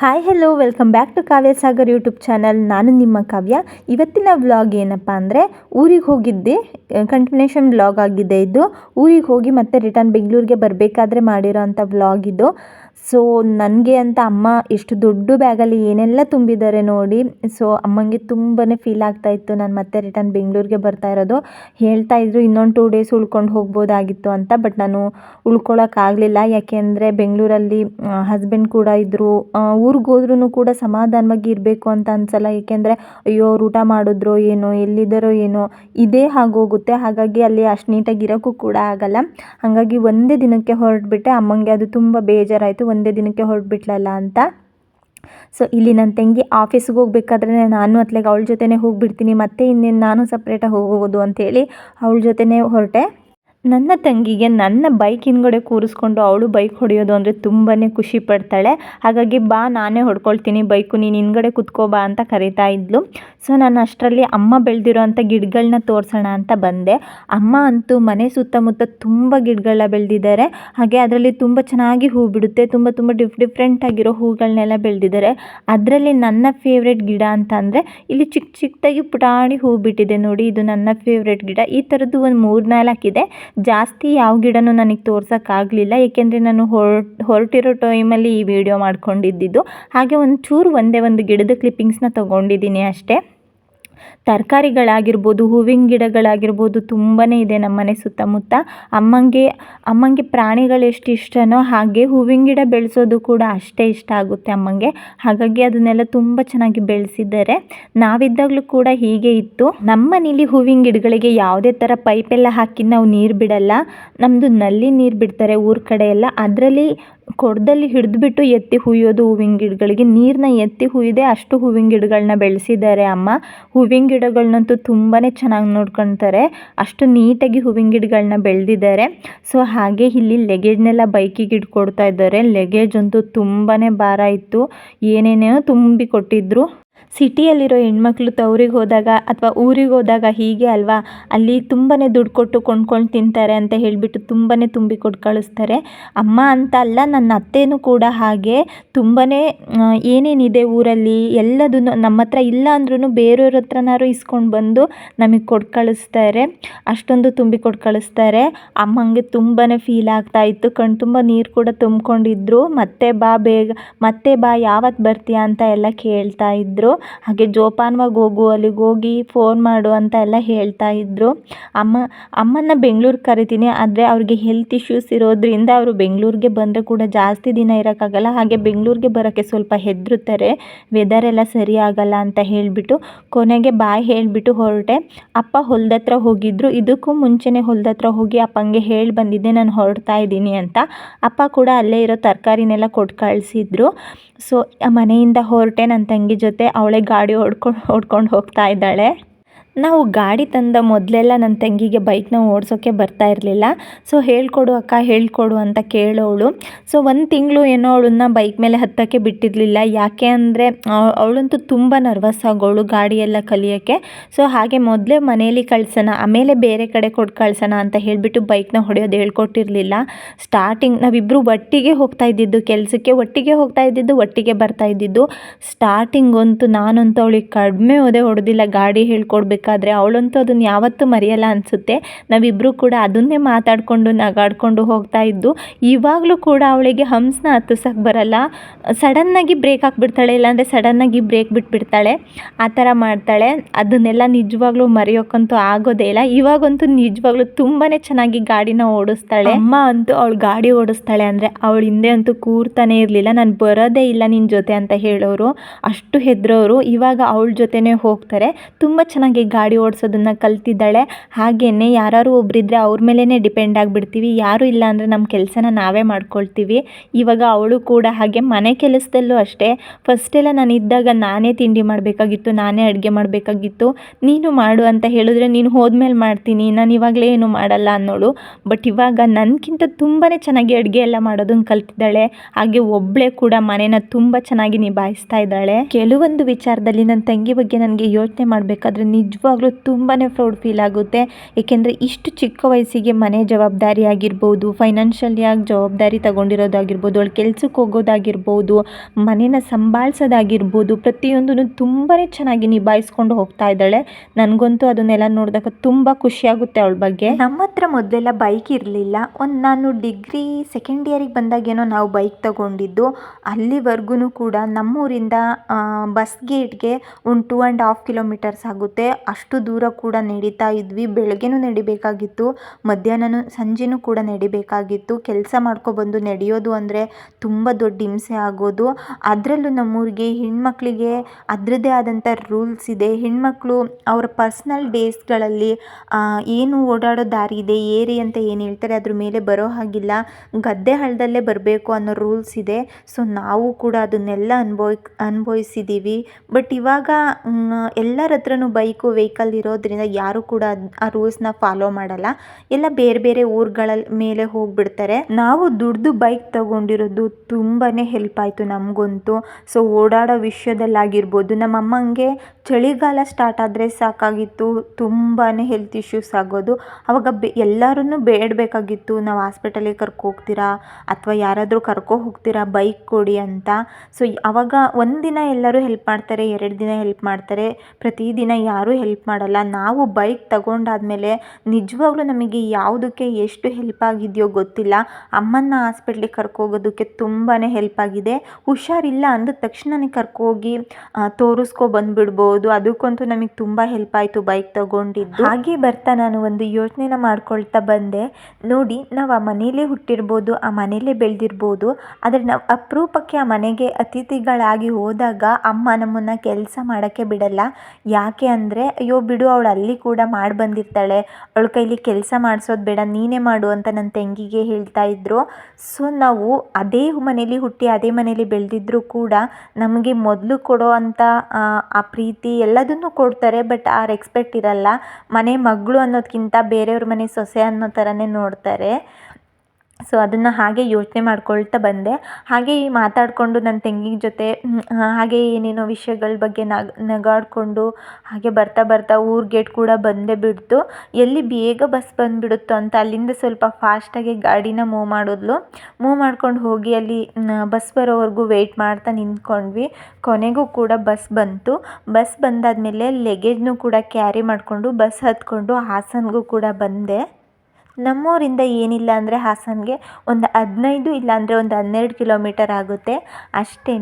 Hi hello welcome back to Kavya Sagar YouTube channel ನಾನು ನಿಮ್ಮ ಕಾವ್ಯ ಇವತ್ತಿನ ವ್ಲಾಗ್ ಏನಪ್ಪ ಅಂದರೆ ಊರಿಗೆ ಹೋಗಿದ್ದೆ. ಕಂಟಿನ್ಯೂಷನ್ ವ್ಲಾಗ್ ಆಗಿದೆ ಇದು. ಊರಿಗೆ ಹೋಗಿ ಮತ್ತೆ ರಿಟರ್ನ್ ಬೆಂಗಳೂರಿಗೆ ಬರಬೇಕಾದ್ರೆ ಮಾಡಿರೋ ಅಂಥ ಇದು. ಸೊ ನನಗೆ ಅಂತ ಅಮ್ಮ ಎಷ್ಟು ದೊಡ್ಡ ಬ್ಯಾಗಲ್ಲಿ ಏನೆಲ್ಲ ತುಂಬಿದ್ದಾರೆ ನೋಡಿ ಸೊ ಅಮ್ಮಂಗೆ ತುಂಬಾ ಫೀಲ್ ಆಗ್ತಾ ಇತ್ತು. ನಾನು ಮತ್ತೆ ರಿಟರ್ನ್ ಬೆಂಗಳೂರಿಗೆ ಬರ್ತಾ ಇರೋದು. ಹೇಳ್ತಾ ಇದ್ರು, ಇನ್ನೊಂದು ಟೂ ಡೇಸ್ ಉಳ್ಕೊಂಡು ಹೋಗ್ಬೋದಾಗಿತ್ತು ಅಂತ ಬಟ್ ನಾನು ಉಳ್ಕೊಳ್ಳೋಕ್ಕಾಗಲಿಲ್ಲ ಯಾಕೆಂದರೆ ಬೆಂಗಳೂರಲ್ಲಿ ಹಸ್ಬೆಂಡ್ ಕೂಡ ಇದ್ದರು ಊರಿಗೆ ಹೋದ್ರೂ ಕೂಡ ಸಮಾಧಾನವಾಗಿ ಇರಬೇಕು ಅಂತ ಅನ್ಸಲ್ಲ. ಏಕೆಂದರೆ ಅಯ್ಯೋ, ಅವ್ರು ಊಟ ಮಾಡಿದ್ರೋ ಏನೋ, ಎಲ್ಲಿದ್ದಾರೋ ಏನೋ, ಇದೇ ಆಗೋಗುತ್ತೆ. ಹಾಗಾಗಿ ಅಲ್ಲಿ ಅಷ್ಟು ನೀಟಾಗಿ ಇರೋಕ್ಕೂ ಕೂಡ ಆಗಲ್ಲ. ಹಾಗಾಗಿ ಒಂದೇ ದಿನಕ್ಕೆ ಹೊರಟ್ಬಿಟ್ಟೆ. ಅಮ್ಮಂಗೆ ಅದು ತುಂಬ ಬೇಜಾರಾಯಿತು. ಒಂದೇ ದಿನಕ್ಕೆ ಹೊರಟ್ಬಿಟ್ಲಲ್ಲ ಅಂತ. ಸೊ ಇಲ್ಲಿ ನನ್ನ ತಂಗಿ ಆಫೀಸ್ಗೆ ಹೋಗ್ಬೇಕಾದ್ರೆ ನಾನು ಅತ್ಲಾಗ ಅವಳ ಜೊತೆನೇ ಹೋಗ್ಬಿಡ್ತೀನಿ, ಮತ್ತೆ ಇನ್ನೇನು ನಾನು ಸಪ್ರೇಟಾಗಿ ಹೋಗೋದು ಅಂತೇಳಿ ಅವಳ ಜೊತೆನೇ ಹೊರಟೆ. ನನ್ನ ತಂಗಿಗೆ ನನ್ನ ಬೈಕ್ ಹಿಂದ್ಗಡೆ ಕೂರಿಸ್ಕೊಂಡು ಅವಳು ಬೈಕ್ ಹೊಡೆಯೋದು ಅಂದರೆ ತುಂಬಾ ಖುಷಿ ಪಡ್ತಾಳೆ. ಹಾಗಾಗಿ ಬಾ, ನಾನೇ ಹೊಡ್ಕೊಳ್ತೀನಿ ಬೈಕು, ನೀನು ಹಿಂದ್ಗಡೆ ಕುತ್ಕೋ ಬಾ ಅಂತ ಕರೀತಾ ಇದ್ಲು. ಸೊ ನಾನು ಅಷ್ಟರಲ್ಲಿ ಅಮ್ಮ ಬೆಳೆದಿರೋ ಅಂಥ ಗಿಡಗಳನ್ನ ತೋರಿಸೋಣ ಅಂತ ಬಂದೆ. ಅಮ್ಮ ಅಂತೂ ಮನೆ ಸುತ್ತಮುತ್ತ ತುಂಬ ಗಿಡಗಳನ್ನ ಬೆಳೆದಿದ್ದಾರೆ. ಹಾಗೆ ಅದರಲ್ಲಿ ತುಂಬ ಚೆನ್ನಾಗಿ ಹೂ ಬಿಡುತ್ತೆ, ತುಂಬ ತುಂಬ ಡಿಫ್ ಡಿಫ್ರೆಂಟ್ ಆಗಿರೋ ಹೂಗಳನ್ನೆಲ್ಲ ಬೆಳೆದಿದ್ದಾರೆ. ಅದರಲ್ಲಿ ನನ್ನ ಫೇವ್ರೆಟ್ ಗಿಡ ಅಂತ ಅಂದರೆ ಇಲ್ಲಿ ಚಿಕ್ಕ ಚಿಕ್ಕದಾಗಿ ಪುಟಾಣಿ ಹೂ ಬಿಟ್ಟಿದೆ ನೋಡಿ, ಇದು ನನ್ನ ಫೇವ್ರೆಟ್ ಗಿಡ. ಈ ಥರದ್ದು ಒಂದು ಮೂರು ನಾಲ್ಕಿದೆ ಜಾಸ್ತಿ ಯಾವ ಗಿಡನೂ ನನಗೆ ತೋರ್ಸೋಕ್ಕಾಗಲಿಲ್ಲ, ಏಕೆಂದರೆ ನಾನು ಹೊರ್, ಹೊರಟಿರೋ ಟೈಮಲ್ಲಿ ಈ ವಿಡಿಯೋ ಮಾಡ್ಕೊಂಡಿದ್ದಿದ್ದು. ಹಾಗೆ ಒಂದು ಚೂರು ಒಂದೇ ಒಂದು ಗಿಡದ ಕ್ಲಿಪ್ಪಿಂಗ್ಸ್ನ ತೊಗೊಂಡಿದ್ದೀನಿ ಅಷ್ಟೇ. ತರಕಾರಿಗಳಾಗಿರ್ಬೋದು, ಹೂವಿನ ಗಿಡಗಳಾಗಿರ್ಬೋದು ತುಂಬಾ ಇದೆ ನಮ್ಮ ಮನೆ ಸುತ್ತಮುತ್ತ. ಅಮ್ಮಂಗೆ ಅಮ್ಮಂಗೆ ಪ್ರಾಣಿಗಳು ಎಷ್ಟು ಇಷ್ಟನೋ ಹಾಗೆ ಹೂವಿನ ಗಿಡ ಬೆಳೆಸೋದು ಕೂಡ ಅಷ್ಟೇ ಇಷ್ಟ ಆಗುತ್ತೆ ಅಮ್ಮಂಗೆ. ಹಾಗಾಗಿ ಅದನ್ನೆಲ್ಲ ತುಂಬ ಚೆನ್ನಾಗಿ ಬೆಳೆಸಿದ್ದಾರೆ. ನಾವಿದ್ದಾಗಲೂ ಕೂಡ ಹೀಗೆ ಇತ್ತು. ನಮ್ಮ ಮನೇಲಿ ಹೂವಿನ ಗಿಡಗಳಿಗೆ ಯಾವುದೇ ಥರ ಪೈಪೆಲ್ಲ ಹಾಕಿ ನಾವು ನೀರು ಬಿಡಲ್ಲ. ನಮ್ಮದು ನಲ್ಲಿ ನೀರು ಬಿಡ್ತಾರೆ ಊರ ಕಡೆ ಎಲ್ಲ. ಅದರಲ್ಲಿ ಕೊಡದಲ್ಲಿ ಹಿಡಿದ್ಬಿಟ್ಟು ಎತ್ತಿ ಹುಯ್ಯೋದು ಹೂವಿನ ಗಿಡಗಳಿಗೆ. ನೀರನ್ನ ಎತ್ತಿ ಹುಯ್ದೆ ಅಷ್ಟು ಹೂವಿನ ಗಿಡಗಳನ್ನ ಬೆಳೆಸಿದ್ದಾರೆ ಅಮ್ಮ. ಹೂವಿನ ಗಿಡಗಳನ್ನಂತೂ ತುಂಬಾ ಚೆನ್ನಾಗಿ ನೋಡ್ಕೊತಾರೆ. ಅಷ್ಟು ನೀಟಾಗಿ ಹೂವಿನ ಗಿಡಗಳನ್ನ ಬೆಳೆದಿದ್ದಾರೆ. ಸೊ, ಹಾಗೆ ಇಲ್ಲಿ ಲಗೇಜ್ನೆಲ್ಲ ಬೈಕಿಗೆ ಇಟ್ಕೊಡ್ತಾ ಇದ್ದಾರೆ. ಲಗೇಜ್ ಅಂತೂ ತುಂಬಾ ಭಾರ ಇತ್ತು. ಏನೇನೇನೋ ತುಂಬಿ ಕೊಟ್ಟಿದ್ರು. ಸಿಟಿಯಲ್ಲಿರೋ ಹೆಣ್ಮಕ್ಳು ತವ್ರಿಗೆ ಹೋದಾಗ ಅಥವಾ ಊರಿಗೆ ಹೋದಾಗ ಹೀಗೆ ಅಲ್ವಾ? ಅಲ್ಲಿ ತುಂಬಾ ದುಡ್ಡು ಕೊಟ್ಟು ಕೊಂಡ್ಕೊಂಡು ತಿಂತಾರೆ ಅಂತ ಹೇಳಿಬಿಟ್ಟು ತುಂಬಾ ತುಂಬಿ ಕೊಟ್ಟು ಕಳಿಸ್ತಾರೆ. ಅಮ್ಮ ಅಂತ ಅಲ್ಲ, ನನ್ನ ಅತ್ತೆನೂ ಕೂಡ ಹಾಗೆ. ತುಂಬಾ ಏನೇನಿದೆ ಊರಲ್ಲಿ? ಎಲ್ಲದನ್ನು ನಮ್ಮ ಹತ್ರ ಇಲ್ಲ ಅಂದ್ರೂ ಬೇರೆಯವ್ರ ಹತ್ರನಾದ್ರು ಇಸ್ಕೊಂಡು ಬಂದು ನಮಗೆ ಕೊಟ್ಟು ಕಳಿಸ್ತಾರೆ. ಅಷ್ಟೊಂದು ತುಂಬಿ ಕೊಟ್ಟು ಕಳಿಸ್ತಾರೆ. ಅಮ್ಮಂಗೆ ತುಂಬಾ ಫೀಲ್ ಆಗ್ತಾ ಇತ್ತು. ಕಣ್ಣು ತುಂಬ ನೀರು ಕೂಡ ತುಂಬಿಕೊಂಡಿದ್ರು. ಮತ್ತೆ ಬಾ ಬೇಗ, ಮತ್ತೆ ಬಾ ಯಾವತ್ತು ಬರ್ತೀಯಾ ಅಂತ ಎಲ್ಲ ಕೇಳ್ತಾ ಇದ್ರು. ಹಾಗೆ ಜೋಪಾನವಾಗಿ ಹೋಗು, ಅಲ್ಲಿಗೆ ಹೋಗಿ ಫೋನ್ ಮಾಡು ಅಂತ ಎಲ್ಲ ಹೇಳ್ತಾ ಇದ್ದರು ಅಮ್ಮ ಅಮ್ಮನ ಬೆಂಗ್ಳೂರಿಗೆ ಕರಿತೀನಿ, ಆದರೆ ಅವ್ರಿಗೆ ಹೆಲ್ತ್ ಇಶ್ಯೂಸ್ ಇರೋದ್ರಿಂದ ಅವರು ಬೆಂಗಳೂರಿಗೆ ಬಂದರೆ ಕೂಡ ಜಾಸ್ತಿ ದಿನ ಇರೋಕ್ಕಾಗಲ್ಲ. ಹಾಗೆ ಬೆಂಗಳೂರಿಗೆ ಬರೋಕ್ಕೆ ಸ್ವಲ್ಪ ಹೆದರುತ್ತಾರೆ ವೆದರ್ ಎಲ್ಲ ಸರಿ ಅಂತ ಹೇಳಿಬಿಟ್ಟು ಕೊನೆಗೆ ಬಾಯ್ ಹೇಳಿಬಿಟ್ಟು ಹೊರಟೆ. ಅಪ್ಪ ಹೊಲ್ದತ್ರ ಹೋಗಿದ್ರು, ಇದಕ್ಕೂ ಮುಂಚೆನೇ ಹೊಲ್ದತ್ರ ಹೋಗಿ ಅಪ್ಪಂಗೆ ಹೇಳಿ ಬಂದಿದ್ದೆ, ನಾನು ಹೊರಡ್ತಾ ಇದ್ದೀನಿ ಅಂತ. ಅಪ್ಪ ಕೂಡ ಅಲ್ಲೇ ಇರೋ ತರಕಾರಿನೆಲ್ಲ ಕೊಟ್ಟು ಕಳಿಸಿದ್ರು. ಸೊ ಮನೆಯಿಂದ ಹೊರಟೆ, ನನ್ನ ತಂಗಿ ಜೊತೆ ಗಾಡಿ ಓಡ್ಕೊಂಡು ಓಡ್ಕೊಂಡು ಹೋಗ್ತಾ ಇದ್ದಾಳೆ. ನಾವು ಗಾಡಿ ತಂದ ಮೊದಲೆಲ್ಲ ನನ್ನ ತಂಗಿಗೆ ಬೈಕ್ನ ಓಡಿಸೋಕ್ಕೆ ಬರ್ತಾ ಇರಲಿಲ್ಲ. ಸೊ ಹೇಳ್ಕೊಡು ಅಕ್ಕ, ಹೇಳ್ಕೊಡು ಅಂತ ಕೇಳೋವಳು ಸೊ ಒಂದು ತಿಂಗಳು ಏನೋ ಅವಳನ್ನ ಬೈಕ್ ಮೇಲೆ ಹತ್ತೋಕ್ಕೆ ಬಿಟ್ಟಿರಲಿಲ್ಲ. ಯಾಕೆ ಅಂದರೆ ಅವಳಂತೂ ತುಂಬ ನರ್ವಸ್ ಆಗೋಳು ಗಾಡಿ ಎಲ್ಲ ಕಲಿಯೋಕ್ಕೆ ಸೊ ಹಾಗೆ ಮೊದಲೇ ಮನೇಲಿ ಕಳ್ಸೋಣ, ಆಮೇಲೆ ಬೇರೆ ಕಡೆ ಕೊಟ್ಟು ಕಳ್ಸೋಣ ಅಂತ ಹೇಳಿಬಿಟ್ಟು ಬೈಕ್ನ ಹೊಡೆಯೋದು ಹೇಳ್ಕೊಟ್ಟಿರಲಿಲ್ಲ. ಸ್ಟಾರ್ಟಿಂಗ್ ನಾವಿಬ್ಬರು ಒಟ್ಟಿಗೆ ಹೋಗ್ತಾ ಇದ್ದಿದ್ದು, ಕೆಲಸಕ್ಕೆ ಒಟ್ಟಿಗೆ ಹೋಗ್ತಾ ಇದ್ದಿದ್ದು, ಒಟ್ಟಿಗೆ ಬರ್ತಾ ಇದ್ದಿದ್ದು. ಸ್ಟಾರ್ಟಿಂಗ್ ಅಂತೂ ನಾನಂತೂ ಅವಳಿಗೆ ಕಡಿಮೆ ಓದೇ ಹೊಡೆದಿಲ್ಲ. ಗಾಡಿ ಹೇಳ್ಕೊಡ್ಬೇಕು ಬೇಕಾದರೆ ಅವಳಂತೂ ಅದನ್ನು ಯಾವತ್ತೂ ಮರೆಯಲ್ಲ ಅನಿಸುತ್ತೆ. ನಾವಿಬ್ಬರು ಕೂಡ ಅದನ್ನೇ ಮಾತಾಡಿಕೊಂಡು ನಗಾಡಿಕೊಂಡು ಹೋಗ್ತಾ ಇದ್ದು, ಇವಾಗಲೂ ಕೂಡ ಅವಳಿಗೆ ಹಂಸನ ಹತ್ತಿಸೋಕ್ಕೆ ಬರಲ್ಲ. ಸಡನ್ನಾಗಿ ಬ್ರೇಕ್ ಹಾಕ್ಬಿಡ್ತಾಳೆ, ಇಲ್ಲಾಂದರೆ ಸಡನ್ನಾಗಿ ಬ್ರೇಕ್ ಬಿಟ್ಬಿಡ್ತಾಳೆ. ಆ ಥರ ಮಾಡ್ತಾಳೆ. ಅದನ್ನೆಲ್ಲ ನಿಜವಾಗ್ಲೂ ಮರೆಯೋಕ್ಕಂತೂ ಆಗೋದೇ ಇಲ್ಲ. ಇವಾಗಂತೂ ನಿಜವಾಗ್ಲೂ ತುಂಬಾ ಚೆನ್ನಾಗಿ ಗಾಡಿನ ಓಡಿಸ್ತಾಳೆ. ಅಮ್ಮ ಅಂತೂ ಅವಳು ಗಾಡಿ ಓಡಿಸ್ತಾಳೆ ಅಂದರೆ ಅವಳು ಹಿಂದೆ ಅಂತೂ ಕೂರ್ತಾನೆ ಇರಲಿಲ್ಲ. ನಾನು ಬರೋದೇ ಇಲ್ಲ ನಿನ್ನ ಜೊತೆ ಅಂತ ಹೇಳೋರು. ಅಷ್ಟು ಹೆದ್ರೋರು. ಇವಾಗ ಅವಳ ಜೊತೆನೇ ಹೋಗ್ತಾರೆ. ತುಂಬ ಚೆನ್ನಾಗಿ ಗಾಡಿ ಓಡಿಸೋದನ್ನ ಕಲ್ತಿದ್ದಾಳೆ. ಹಾಗೆಯೇ ಯಾರು ಒಬ್ಬರಿದ್ರೆ ಅವ್ರ ಮೇಲೇ ಡಿಪೆಂಡ್ ಆಗಿಬಿಡ್ತೀವಿ. ಯಾರು ಇಲ್ಲ ಅಂದರೆ ನಮ್ಮ ಕೆಲಸನ ನಾವೇ ಮಾಡ್ಕೊಳ್ತೀವಿ. ಇವಾಗ ಅವಳು ಕೂಡ ಹಾಗೆ ಮನೆ ಕೆಲಸದಲ್ಲೂ ಅಷ್ಟೇ. ಫಸ್ಟೆಲ್ಲ ನಾನು ಇದ್ದಾಗ ನಾನೇ ತಿಂಡಿ ಮಾಡಬೇಕಾಗಿತ್ತು, ನಾನೇ ಅಡುಗೆ ಮಾಡಬೇಕಾಗಿತ್ತು. ನೀನು ಮಾಡು ಅಂತ ಹೇಳಿದ್ರೆ ನೀನು ಹೋದ್ಮೇಲೆ ಮಾಡ್ತೀನಿ, ನಾನು ಇವಾಗಲೇ ಏನು ಮಾಡಲ್ಲ ಅನ್ನೋಳು. ಬಟ್ ಇವಾಗ ನನಗಿಂತ ತುಂಬಾ ಚೆನ್ನಾಗಿ ಅಡುಗೆ ಎಲ್ಲ ಮಾಡೋದನ್ನು ಕಲ್ತಿದ್ದಾಳೆ. ಹಾಗೆ ಒಬ್ಬಳೇ ಕೂಡ ಮನೇನ ತುಂಬ ಚೆನ್ನಾಗಿ ನಿಭಾಯಿಸ್ತಾ ಇದ್ದಾಳೆ. ಕೆಲವೊಂದು ವಿಚಾರದಲ್ಲಿ ನನ್ನ ತಂಗಿ ಬಗ್ಗೆ ನನಗೆ ಯೋಚನೆ ಮಾಡಬೇಕಾದ್ರೆ ನಿಜ ನಿಜವಾಗ್ಲೂ ತುಂಬಾ ಪ್ರೌಡ್ ಫೀಲ್ ಆಗುತ್ತೆ. ಏಕೆಂದರೆ ಇಷ್ಟು ಚಿಕ್ಕ ವಯಸ್ಸಿಗೆ ಮನೆ ಜವಾಬ್ದಾರಿ ಆಗಿರ್ಬೋದು ಫೈನಾನ್ಷಿಯಲಿಯಾಗಿ ಜವಾಬ್ದಾರಿ ತಗೊಂಡಿರೋದಾಗಿರ್ಬೋದು ಅವಳು ಕೆಲ್ಸಕ್ಕೆ ಹೋಗೋದಾಗಿರ್ಬೋದು, ಮನೇನ ಸಂಭಾಳಿಸೋದಾಗಿರ್ಬೋದು ಪ್ರತಿಯೊಂದೂ ತುಂಬಾ ಚೆನ್ನಾಗಿ ನಿಭಾಯಿಸ್ಕೊಂಡು ಹೋಗ್ತಾ ಇದ್ದಾಳೆ. ನನಗಂತೂ ಅದನ್ನೆಲ್ಲ ನೋಡಿದಾಗ ತುಂಬ ಖುಷಿಯಾಗುತ್ತೆ ಅವಳ ಬಗ್ಗೆ. ನಮ್ಮ ಹತ್ರ ಮೊದಲೆಲ್ಲ ಬೈಕ್ ಇರಲಿಲ್ಲ. ಒಂದು ನಾನು ಡಿಗ್ರಿ ಸೆಕೆಂಡ್ ಇಯರಿಗೆ ಬಂದಾಗೇನೋ ನಾವು ಬೈಕ್ ತಗೊಂಡಿದ್ದು. ಅಲ್ಲಿವರೆಗೂ ಕೂಡ ನಮ್ಮೂರಿಂದ ಬಸ್ ಗೇಟ್ಗೆ ಒಂದು ಟೂ ಆ್ಯಂಡ್ ಹಾಫ್ ಕಿಲೋಮೀಟರ್ಸ್ ಆಗುತ್ತೆ. ಅಷ್ಟು ದೂರ ಕೂಡ ನಡೀತಾ ಇದ್ವಿ. ಬೆಳಗ್ಗೆನೂ ನಡಿಬೇಕಾಗಿತ್ತು, ಮಧ್ಯಾಹ್ನನೂ, ಸಂಜೆನೂ ಕೂಡ ನಡಿಬೇಕಾಗಿತ್ತು. ಕೆಲಸ ಮಾಡ್ಕೊಬಂದು ನಡೆಯೋದು ಅಂದರೆ ತುಂಬ ದೊಡ್ಡ ಹಿಂಸೆ ಆಗೋದು. ಅದರಲ್ಲೂ ನಮ್ಮೂರಿಗೆ ಹೆಣ್ಮಕ್ಳಿಗೆ ಅದರದ್ದೇ ಆದಂಥ ರೂಲ್ಸ್ ಇದೆ. ಹೆಣ್ಮಕ್ಳು ಅವರ ಪರ್ಸ್ನಲ್ ಡೇಸ್ಗಳಲ್ಲಿ ಏನು ಓಡಾಡೋ ದಾರಿ ಇದೆ, ಏರಿ ಅಂತ ಏನು ಹೇಳ್ತಾರೆ, ಅದ್ರ ಮೇಲೆ ಬರೋ ಹಾಗಿಲ್ಲ. ಗದ್ದೆ ಹಳ್ಳದಲ್ಲೇ ಬರಬೇಕು ಅನ್ನೋ ರೂಲ್ಸ್ ಇದೆ. ಸೊ, ನಾವು ಕೂಡ ಅದನ್ನೆಲ್ಲ ಅನುಭವ ಅನುಭವಿಸಿದ್ದೀವಿ ಬಟ್ ಇವಾಗ ಎಲ್ಲರ ಹತ್ರನೂ ಬೈಕು ವೆಹಿಕಲ್ ಇರೋದ್ರಿಂದ ಯಾರು ಕೂಡ ಆ ರೂಲ್ಸ್ನ ಫಾಲೋ ಮಾಡಲ್ಲ. ಎಲ್ಲ ಬೇರೆ ಬೇರೆ ಊರುಗಳ ಮೇಲೆ ಹೋಗ್ಬಿಡ್ತಾರೆ. ನಾವು ದುಡ್ದು ಬೈಕ್ ತಗೊಂಡಿರೋದು ತುಂಬಾ ಹೆಲ್ಪ್ ಆಯಿತು ನಮಗಂತೂ. ಸೊ ಓಡಾಡೋ ವಿಷಯದಲ್ಲಾಗಿರ್ಬೋದು. ನಮ್ಮಮ್ಮಂಗೆ ಚಳಿಗಾಲ ಸ್ಟಾರ್ಟ್ ಆದರೆ ಸಾಕಾಗಿತ್ತು. ತುಂಬಾ ಹೆಲ್ತ್ ಇಶ್ಯೂಸ್ ಆಗೋದು. ಅವಾಗ ಬೆ ಎಲ್ಲರೂ ಬೇಡಬೇಕಾಗಿತ್ತು. ನಾವು ಹಾಸ್ಪಿಟಲಿಗೆ ಕರ್ಕೊ ಹೋಗ್ತೀರಾ ಅಥವಾ ಯಾರಾದರೂ ಕರ್ಕೊ ಹೋಗ್ತೀರಾ? ಬೈಕ್ ಕೊಡಿ ಅಂತ. ಸೊ ಅವಾಗ ಒಂದಿನ ಎಲ್ಲರೂ ಹೆಲ್ಪ್ ಮಾಡ್ತಾರೆ, ಎರಡು ದಿನ ಹೆಲ್ಪ್ ಮಾಡ್ತಾರೆ. ಪ್ರತಿದಿನ ಯಾರೂ ಹೆಲ್ಪ್ ಮಾಡಲ್ಲ. ನಾವು ಬೈಕ್ ತಗೊಂಡಾದ್ಮೇಲೆ ನಿಜವಾಗ್ಲೂ ನಮಗೆ ಯಾವುದಕ್ಕೆ ಎಷ್ಟು ಹೆಲ್ಪ್ ಆಗಿದೆಯೋ ಗೊತ್ತಿಲ್ಲ. ಅಮ್ಮನ ಹಾಸ್ಪಿಟ್ಲಿಗೆ ಕರ್ಕೋಗೋದಕ್ಕೆ ತುಂಬಾ ಹೆಲ್ಪ್ ಆಗಿದೆ. ಹುಷಾರಿಲ್ಲ ಅಂದ ತಕ್ಷಣನೇ ಕರ್ಕೋಗಿ ತೋರಿಸ್ಕೊ ಬಂದುಬಿಡ್ಬೋದು. ಅದಕ್ಕಂತೂ ನಮಗೆ ತುಂಬ ಹೆಲ್ಪ್ ಆಯಿತು ಬೈಕ್ ತಗೊಂಡಿದ್ದು. ಹಾಗೆ ಬರ್ತಾ ನಾನು ಒಂದು ಯೋಚನೆನ ಮಾಡ್ಕೊಳ್ತಾ ಬಂದೆ. ನೋಡಿ, ನಾವು ಆ ಮನೇಲೇ ಹುಟ್ಟಿರ್ಬೋದು, ಆ ಮನೇಲೇ ಬೆಳೆದಿರ್ಬೋದು. ಆದರೆ ನಾವು ಅಪರೂಪಕ್ಕೆ ಆ ಮನೆಗೆ ಅತಿಥಿಗಳಾಗಿ ಹೋದಾಗ ಅಮ್ಮ ನಮ್ಮನ್ನು ಕೆಲಸ ಮಾಡೋಕ್ಕೆ ಬಿಡಲ್ಲ. ಯಾಕೆ ಅಂದರೆ ಅಯ್ಯೋ ಬಿಡು, ಅವಳು ಅಲ್ಲಿ ಕೂಡ ಮಾಡಿ ಬಂದಿರ್ತಾಳೆ. ಅವಳ ಕೈಲಿ ಕೆಲಸ ಮಾಡಿಸೋದು ಬೇಡ, ನೀನೇ ಮಾಡು ಅಂತ ನನ್ನ ತಂಗಿಗೆ ಹೇಳ್ತಾ ಇದ್ದರು ಸೊ ನಾವು ಅದೇ ಮನೇಲಿ ಹುಟ್ಟಿ, ಅದೇ ಮನೇಲಿ ಬೆಳೆದಿದ್ರೂ ಕೂಡ ನಮಗೆ ಮೊದಲು ಕೊಡೋ ಅಂಥ ಆ ಪ್ರೀತಿ ಎಲ್ಲದನ್ನು ಕೊಡ್ತಾರೆ, ಬಟ್ ಆ ಎಕ್ಸ್ಪೆಕ್ಟ್ ಇರಲ್ಲ. ಮನೆ ಮಗಳು ಅನ್ನೋದಕ್ಕಿಂತ ಬೇರೆಯವ್ರ ಮನೆ ಸೊಸೆ ಅನ್ನೋ ಥರನೇ ನೋಡ್ತಾರೆ. ಸೊ ಅದನ್ನು ಹಾಗೆ ಯೋಚನೆ ಮಾಡ್ಕೊಳ್ತಾ ಬಂದೆ. ಹಾಗೆ ಈ ಮಾತಾಡಿಕೊಂಡು ನನ್ನ ತಂಗಿ ಜೊತೆ ಹಾಗೆ ಏನೇನೋ ವಿಷಯಗಳ ಬಗ್ಗೆ ನಗ, ನಗಾಡಿಕೊಂಡು ಹಾಗೆ ಬರ್ತಾ ಬರ್ತಾ ಊರ ಗೇಟ್ ಕೂಡ ಬಂದೇ ಬಿಡ್ತು. ಎಲ್ಲಿ ಬೇಗ ಬಸ್ ಬಂದುಬಿಡುತ್ತೋ ಅಂತ ಅಲ್ಲಿಂದ ಸ್ವಲ್ಪ ಫಾಸ್ಟಾಗಿ ಗಾಡಿನ ಮೂವ್ ಮಾಡಿದ್ಲು. ಮೂವ್ ಮಾಡ್ಕೊಂಡು ಹೋಗಿ ಅಲ್ಲಿ ಬಸ್ ಬರೋವರೆಗೂ ವೆಯ್ಟ್ ಮಾಡ್ತಾ ನಿಂತ್ಕೊಂಡ್ವಿ. ಕೊನೆಗೂ ಕೂಡ ಬಸ್ ಬಂತು. ಬಸ್ ಬಂದಾದಮೇಲೆ ಲಗೇಜ್ನೂ ಕೂಡ ಕ್ಯಾರಿ ಮಾಡಿಕೊಂಡು, ಬಸ್ ಹತ್ಕೊಂಡು ಹಾಸನಗೂ ಕೂಡ ಬಂದೆ. ನಮ್ಮೂರಿಂದ ಏನಿಲ್ಲ ಅಂದರೆ ಹಾಸನ್ಗೆ ಒಂದು ಹದಿನೈದು ಇಲ್ಲಾಂದರೆ ಒಂದು ಹನ್ನೆರಡು ಕಿಲೋಮೀಟರ್ ಆಗುತ್ತೆ. ಅಷ್ಟೇ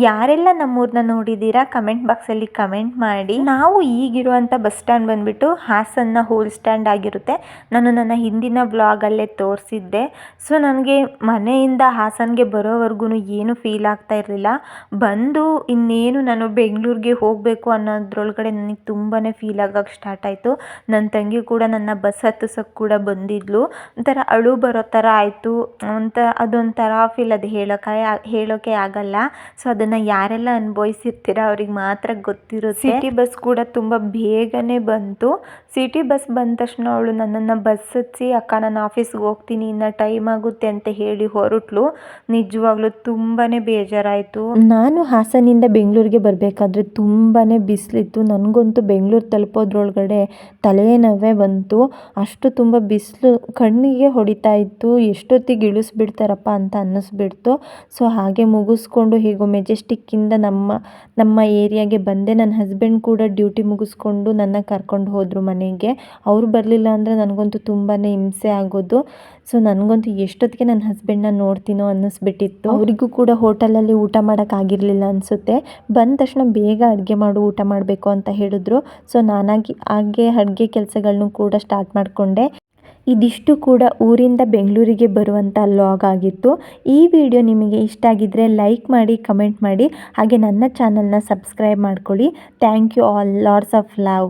ಯಾರೆಲ್ಲ ನಮ್ಮೂರನ್ನ ನೋಡಿದ್ದೀರಾ ಕಮೆಂಟ್ ಬಾಕ್ಸಲ್ಲಿ ಕಮೆಂಟ್ ಮಾಡಿ. ನಾವು ಈಗಿರುವಂಥ ಬಸ್ ಸ್ಟ್ಯಾಂಡ್ ಬಂದುಬಿಟ್ಟು ಹಾಸನ್ನ ಹೋಲ್ ಸ್ಟ್ಯಾಂಡ್ ಆಗಿರುತ್ತೆ. ನಾನು ನನ್ನ ಹಿಂದಿನ ಬ್ಲಾಗಲ್ಲೇ ತೋರಿಸಿದ್ದೆ. ಸೊ, ನನಗೆ ಮನೆಯಿಂದ ಹಾಸನ್ಗೆ ಬರೋವರೆಗೂ ಏನು ಫೀಲ್ ಆಗ್ತಾ ಇರಲಿಲ್ಲ. ಬಂದು ಇನ್ನೇನು ನಾನು ಬೆಂಗಳೂರಿಗೆ ಹೋಗಬೇಕು ಅನ್ನೋದ್ರೊಳಗಡೆ ನನಗೆ ತುಂಬಾ ಫೀಲ್ ಆಗೋಕ್ಕೆ ಸ್ಟಾರ್ಟ್ ಆಯಿತು. ನನ್ನ ತಂಗಿ ಕೂಡ ನನ್ನ ಬಸ್ ಹತ್ತಿಸೋಕ್ಕೆ ಕೂಡ ಬಂದಿದ್ದು ಇದ್ಲು. ಒಂಥರ ಅಳು ಬರೋ ಥರ ಆಯಿತು. ಅಂತ ಅದೊಂಥರ ಫೀಲ್ ಅದು ಹೇಳೋಕೆ ಹೇಳೋಕೆ ಆಗಲ್ಲ. ಸೊ ಅದನ್ನು ಯಾರೆಲ್ಲ ಅನುಭವಿಸಿರ್ತೀರ ಅವ್ರಿಗೆ ಮಾತ್ರ ಗೊತ್ತಿರುತ್ತೆ. ಸಿಟಿ ಬಸ್ ಕೂಡ ತುಂಬ ಬೇಗನೆ ಬಂತು. ಸಿಟಿ ಬಸ್ ಬಂದ ತಕ್ಷಣ ಅವಳು ನನ್ನನ್ನು ಬಸ್ ಹತ್ಸಿ ಅಕ್ಕ ನಾನು ಆಫೀಸ್ಗೆ ಹೋಗ್ತೀನಿ, ಇನ್ನು ಟೈಮ್ ಆಗುತ್ತೆ ಅಂತ ಹೇಳಿ ಹೊರಟ್ಲು. ನಿಜವಾಗ್ಲೂ ತುಂಬಾ ಬೇಜಾರಾಯಿತು. ನಾನು ಹಾಸನಿಂದ ಬೆಂಗಳೂರಿಗೆ ಬರಬೇಕಾದ್ರೆ ತುಂಬಾ ಬಿಸಿಲಿತ್ತು. ನನಗಂತೂ ಬೆಂಗಳೂರು ತಲುಪೋದ್ರೊಳಗಡೆ ತಲೆನೋವೇ ಬಂತು. ಅಷ್ಟು ತುಂಬ ಬಿಸಿಲು ಕಣ್ಣಿಗೆ ಹೊಡಿತಾ ಇತ್ತು. ಎಷ್ಟೊತ್ತಿಗೆ ಇಳಿಸ್ಬಿಡ್ತಾರಪ್ಪ ಅಂತ ಅನ್ನಿಸ್ಬಿಡ್ತು. ಸೊ, ಹಾಗೆ ಮುಗಿಸ್ಕೊಂಡು ಹೇಗೋ ಮೆಜೆಸ್ಟಿಕ್ಕಿಂದ ನಮ್ಮ ನಮ್ಮ ಏರಿಯಾಗೆ ಬಂದೆ. ನನ್ನ ಹಸ್ಬೆಂಡ್ ಕೂಡ ಡ್ಯೂಟಿ ಮುಗಿಸ್ಕೊಂಡು ನನ್ನ ಕರ್ಕೊಂಡು ಹೋದರು ಮನೆಗೆ. ಅವರು ಬರಲಿಲ್ಲ ಅಂದರೆ ನನಗಂತೂ ತುಂಬಾ ಹಿಂಸೆ ಆಗೋದು. ಸೊ ನನಗಂತೂ ಎಷ್ಟೊತ್ತಿಗೆ ನನ್ನ ಹಸ್ಬೆಂಡ್ನ ನೋಡ್ತೀನೋ ಅನ್ನಿಸ್ಬಿಟ್ಟಿತ್ತು. ಅವರಿಗೂ ಕೂಡ ಹೋಟೆಲಲ್ಲಿ ಊಟ ಮಾಡೋಕ್ಕಾಗಿರಲಿಲ್ಲ ಅನಿಸುತ್ತೆ. ಬಂದ ತಕ್ಷಣ ಬೇಗ ಅಡುಗೆ ಮಾಡು, ಊಟ ಮಾಡಬೇಕು ಅಂತ ಹೇಳಿದ್ರು. ಸೊ ನಾನಾಗಿ ಹಾಗೆ ಅಡುಗೆ ಕೆಲಸಗಳನ್ನು ಕೂಡ ಸ್ಟಾರ್ಟ್ ಮಾಡಿಕೊಂಡೆ. ಇದಿಷ್ಟು ಕೂಡ ಊರಿಂದ ಬೆಂಗಳೂರಿಗೆ ಬರುವಂಥ ಲಾಗ್ ಆಗಿತ್ತು. ಈ ವಿಡಿಯೋ ನಿಮಗೆ ಇಷ್ಟ ಆಗಿದ್ದರೆ ಲೈಕ್ ಮಾಡಿ ಕಮೆಂಟ್ ಮಾಡಿ. ಹಾಗೆ ನನ್ನ ಚಾನಲ್ನ ಸಬ್ಸ್ಕ್ರೈಬ್ ಮಾಡ್ಕೊಳ್ಳಿ. Thank you all lords of love